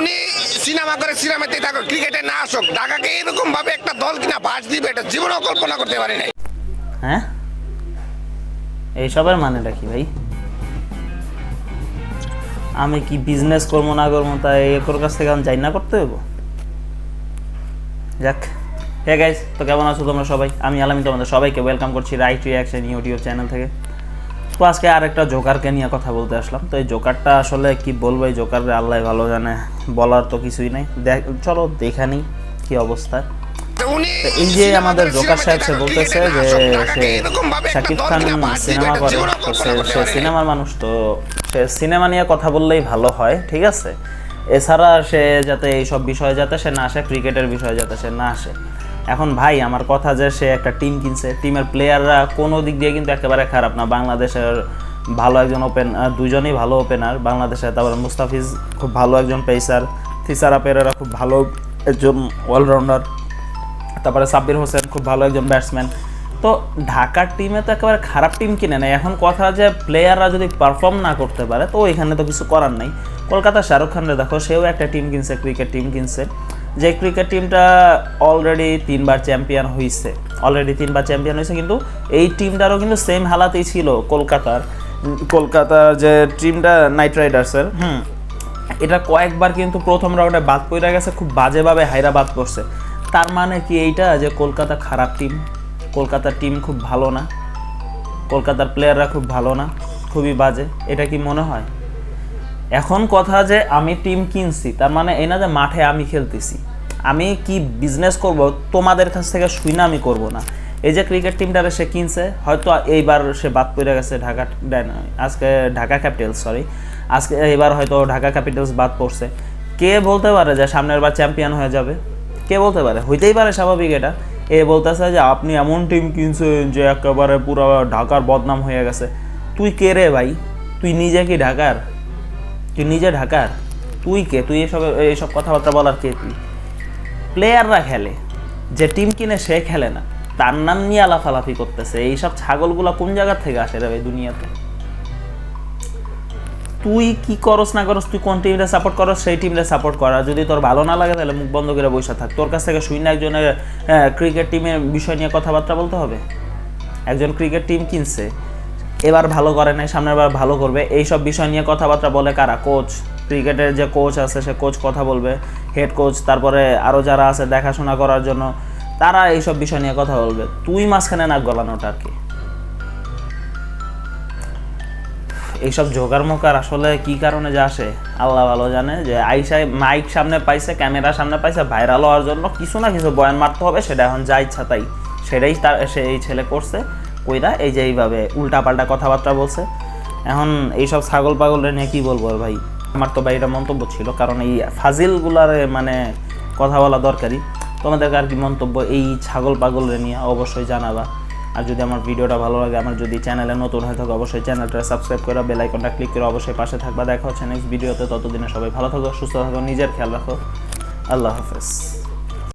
উনি সিনেমা করে সিনেমাতে থাকো ক্রিকেটে না আসুক, ঢাকাকে এরকম ভাবে একটা দল কিনা বাস দিবে, এটা জীবনেও কল্পনা করতে পারি নাই। হ্যাঁ? এইসবের মানেটা কি ভাই? আমি কি বিজনেস করব না করব তাই একর কাছ থেকে আমি যাই না করতে হইব? যাক। হে গাইস তো কেমন আছো তোমরা সবাই? আমি আলামি তোমাদের সবাইকে ওয়েলকাম করছি রাইট রিয়াকশন ইউটিউব চ্যানেল থেকে। তো আজকে আরেকটা জোকারকে নিয়ে কথা বলতে আসলাম। তো এই জোকারটা আসলে কি বলব এই জোকার আল্লাহ ভালো জানে বলার তো কিছুই নাই। দেখ চলো দেখা নিই কি অবস্থা। এই যে আমাদের জোকার সাহেব সে বলতেছে যে সে একটা শাকিব খান সিনেমা করে। তো সে সে সিনেমার মানুষ তো সে সিনেমা নিয়ে কথা বললেই ভালো হয় ঠিক আছে? এছাড়া সে যাতে এইসব বিষয়ে যাতে সে না আসে ক্রিকেটের বিষয়ে যাতে সে না আসে। এখন ভাই, আমার কথা যে সে একটা টিম কিনছে টিমের প্লেয়াররা কোনো দিক দিয়ে কিন্তু একেবারে খারাপ না। বাংলাদেশের ভালো একজন ওপেন দুজনেই ভালো ওপেনার বাংলাদেশে তারপরে মুস্তাফিজ খুব ভালো একজন পেসার থিসারা পেরেরা খুব ভালো একজন অলরাউন্ডার তারপরে সাব্বির হোসেন খুব ভালো একজন ব্যাটসম্যান তো ঢাকার টিমে তো একেবারে খারাপ টিম কিনে নেয়। এখন কথা যে প্লেয়াররা যদি পারফর্ম না করতে পারে, তো এখানে তো কিছু করার নাই। কলকাতা শাহরুখ খানরে দেখো, সেও একটা টিম কিনছে ক্রিকেট টিম কিনছে। যে ক্রিকেট টিমটা অলরেডি তিনবার চ্যাম্পিয়ন হয়েছে অলরেডি তিনবার চ্যাম্পিয়ন হয়েছে কিন্তু এই টিমটারও কিন্তু সেম হালাতেই ছিল কলকাতার। কলকাতার যে টিমটা নাইট রাইডার্সের হুম। এটা কয়েকবার কিন্তু প্রথম রাউন্ডে বাদ পড়ে গেছে খুব বাজেভাবে হাইরা বাদ পড়ছে। তার মানে কি এইটা যে কলকাতা খারাপ টিম কলকাতার টিম খুব ভালো না কলকাতার প্লেয়াররা খুব ভালো না খুবই বাজে। এটা কি মনে হয়? এখন কথা যে আমি টিম কিনছি, তার মানে এই না যে মাঠে আমি খেলতেছি। আমি কি বিজনেস করব? তোমাদের কাছ থেকে শুই না আমি করব না। এই যে ক্রিকেট টিমটারে সে কিনছে, হয়তো এইবার সে বাদ পড়ে গেছে ঢাকা আজকে ঢাকা ক্যাপিটালস সরি আজকে এবার হয়তো ঢাকা ক্যাপিটালস বাদ পড়ছে। কে বলতে পারে যে সামনের বার চ্যাম্পিয়ন হয়ে যাবে? কে বলতে পারে? হইতেই পারে স্বাভাবিক এটা। এ বলতেছে যে আপনি এমন টিম কিনছেন যে একেবারে পুরো ঢাকার বদনাম হয়ে গেছে। তুই কে রে ভাই? তুই নিজে কি ঢাকার? তুই নিজে ঢাকার? তুই কে? তুই এসব এইসব কথাবার্তা বলার কে তুই? প্লেয়াররা খেলে। যে টিম কিনে সে খেলে না। তার নাম নিয়ে আলাফালাফি করতেছে। এইসব ছাগলগুলো কোন জায়গা থেকে আসে রে দুনিয়াতে? তুই কি করস না করস, তুই কোন টিমটা সাপোর্ট করস, সেই টিমটা সাপোর্ট কর। যদি তোর ভালো না লাগে, তাহলে মুখ বন্ধ করে বসে থাক। তোর কাছ থেকে না একজনের ক্রিকেট টিমের বিষয় নিয়ে কথাবার্তা বলতে হবে? একজন ক্রিকেট টিম কিনছে। এবার ভালো করে নাই, সামনের বার ভালো করবে। এই সব বিষয় নিয়ে কথাবার্তা বলে কারা? কোচ ক্রিকেটের যে কোচ আছে, সে কোচ কথা বলবে। হেড কোচ তারপরে আরও যারা আছে দেখাশোনা করার জন্য, তারা এইসব বিষয় নিয়ে কথা বলবে। তুই মাঝখানে নাক গলানোটা আর কি। এইসব জোগার মোকার আসলে কি কারণে যে আসে? আল্লাহ ভালো জানে যে আইসায় মাইক সামনে পাইছে ক্যামেরা সামনে পাইছে ভাইরাল হওয়ার জন্য কিছু না কিছু বয়ান মারতে হবে, সেটা এখন যা ইচ্ছা তাই। সেটাই তার, সে এই ছেলে করছে। কইরা এই যে এইভাবে উল্টাপাল্টা কথাবার্তা বলছে। এখন এইসব ছাগল পাগল নিয়ে কি বলব ভাই? আমার তো ভাই এটা মন্তব্য ছিল, কারণ এই ফাজিলগুলার মানে কথা বলা দরকারি। তোমাদেরকে আর কি মন্তব্য এই ছাগল পাগল নিয়ে অবশ্যই জানাবা। আর যদি আমার ভিডিওটা ভালো লাগে, আমার যদি চ্যানেলে নতুন হয়ে থাকে, অবশ্যই চ্যানেলটা সাবস্ক্রাইব করে বেল আইকনটা ক্লিক করে অবশ্যই পাশে থাকবা। দেখা হচ্ছে নেক্সট ভিডিওতে, ততদিনে সবাই ভালো থাকো, সুস্থ থাকো, নিজের খেয়াল রাখো। আল্লাহ হাফেজ।